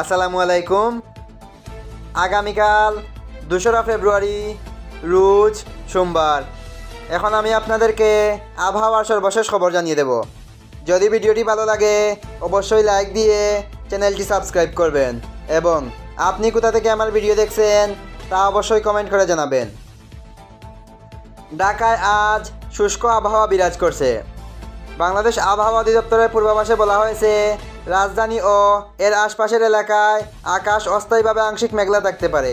আসসালামু আলাইকুম। আগামীকাল দোসরা ফেব্রুয়ারি, রোজ সোমবার। এখন আমি আপনাদেরকে আবহাওয়ার সর্বশেষ খবর জানিয়ে দেব। যদি ভিডিওটি ভালো লাগে, অবশ্যই লাইক দিয়ে চ্যানেলটি সাবস্ক্রাইব করবেন এবং আপনি কোথা থেকে আমার ভিডিও দেখছেন, তা অবশ্যই কমেন্ট করে জানাবেন। ঢাকায় আজ শুষ্ক আবহাওয়া বিরাজ করছে। বাংলাদেশ আবহাওয়া অধিদপ্তরের পূর্বাভাসে বলা হয়েছে রাজধানী ও এর আশপাশের এলাকায় আকাশ অস্থায়ীভাবে আংশিক মেঘলা থাকতে পারে।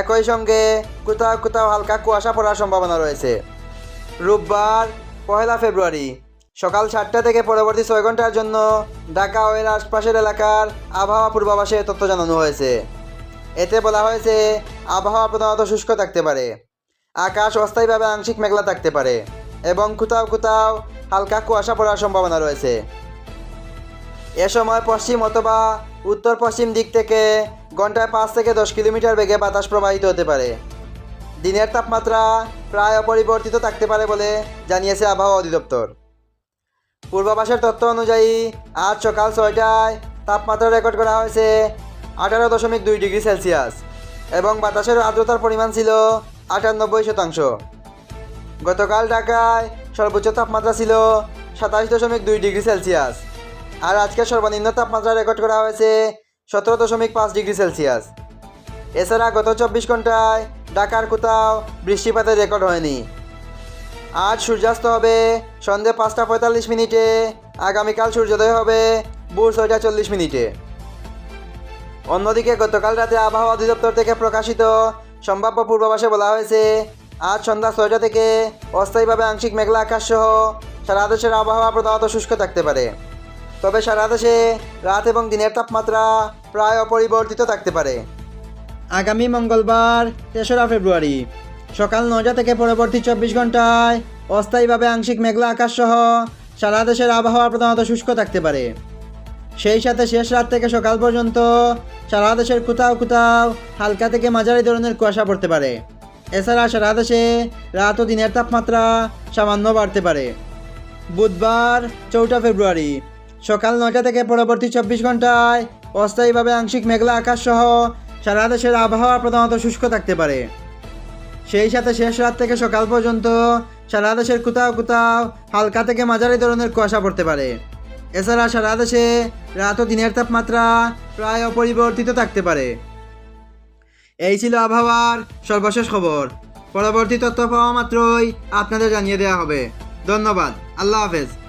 একই সঙ্গে কোথাও কোথাও হালকা কুয়াশা পড়ার সম্ভাবনা রয়েছে। রোববার পহেলা ফেব্রুয়ারি সকাল সাতটা থেকে পরবর্তী ছয় ঘণ্টার জন্য ঢাকা ও এর আশপাশের এলাকার আবহাওয়া পূর্বাভাসে তথ্য জানানো হয়েছে। এতে বলা হয়েছে, আবহাওয়া প্রধানত শুষ্ক থাকতে পারে। আকাশ অস্থায়ীভাবে আংশিক মেঘলা থাকতে পারে এবং কোথাও কোথাও হালকা কুয়াশা পড়ার সম্ভাবনা রয়েছে। এ সময় পশ্চিম অথবা উত্তর পশ্চিম দিক থেকে ঘন্টায় পাঁচ থেকে দশ কিলোমিটার বেগে বাতাস প্রবাহিত হতে পারে। দিনের তাপমাত্রা প্রায় অপরিবর্তিত থাকতে পারে বলে জানিয়েছে আবহাওয়া অধিদপ্তর। পূর্বাভাসের তথ্য অনুযায়ী, আজ সকাল ছয়টায় তাপমাত্রা রেকর্ড করা হয়েছে আঠারো দশমিক দুই ডিগ্রি সেলসিয়াস এবং বাতাসের আর্দ্রতার পরিমাণ ছিল আটানব্বই শতাংশ। গতকাল ঢাকায় সর্বোচ্চ তাপমাত্রা ছিল সাতাশ দশমিক দুই ডিগ্রি সেলসিয়াস। আর আজকে সর্বনিম্ন তাপমাত্রা রেকর্ড করা হয়েছে সতেরো দশমিক পাঁচ ডিগ্রি সেলসিয়াস। এছাড়া গত চব্বিশ ঘন্টায় ঢাকার কোথাও বৃষ্টিপাতের রেকর্ড হয়নি। আজ সূর্যাস্ত হবে সন্ধে পাঁচটা পঁয়তাল্লিশ মিনিটে, আগামীকাল সূর্যোদয় হবে ভোর ছয়টা চল্লিশ মিনিটে। অন্যদিকে গতকাল রাতে আবহাওয়া অধিদপ্তর থেকে প্রকাশিত সম্ভাব্য পূর্বাভাসে বলা হয়েছে, আজ সন্ধ্যা ছয়টা থেকে অস্থায়ীভাবে আংশিক মেঘলা আকাশ সহ সারা দেশের আবহাওয়া প্রধানত শুষ্ক থাকতে পারে। তবে সারা দেশে রাত এবং দিনের তাপমাত্রা প্রায় অপরিবর্তিত থাকতে পারে। আগামী মঙ্গলবার, তেসরা ফেব্রুয়ারি, সকাল নয়টা থেকে পরবর্তী চব্বিশ ঘন্টায় অস্থায়ীভাবে আংশিক মেঘলা আকাশ সহ সারা দেশের আবহাওয়া প্রধানত শুষ্ক থাকতে পারে। সেই সাথে শেষ রাত থেকে সকাল পর্যন্ত সারা দেশের কোথাও কোথাও হালকা থেকে মাঝারি ধরনের কুয়াশা পড়তে পারে। এছাড়া সারা দেশে রাত ও দিনের তাপমাত্রা সামান্য বাড়তে পারে। বুধবার, চৌঠা ফেব্রুয়ারি সকাল নয়টা থেকে পরবর্তী চব্বিশ ঘন্টায় অস্থায়ীভাবে আংশিক মেঘলা আকাশ সহ সারা দেশের আবহাওয়া প্রধানত শুষ্ক থাকতে পারে। সেই সাথে শেষ রাত থেকে সকাল পর্যন্ত সারা দেশের কোথাও কোথাও হালকা থেকে মাঝারি ধরনের কুয়াশা পড়তে পারে। এছাড়া সারা দেশে রাত ও দিনের তাপমাত্রা প্রায় অপরিবর্তিত থাকতে পারে। এই ছিল আবহাওয়ার সর্বশেষ খবর। পরবর্তী তথ্য পাওয়া মাত্রই আপনাদের জানিয়ে দেওয়া হবে। ধন্যবাদ। আল্লাহ হাফেজ।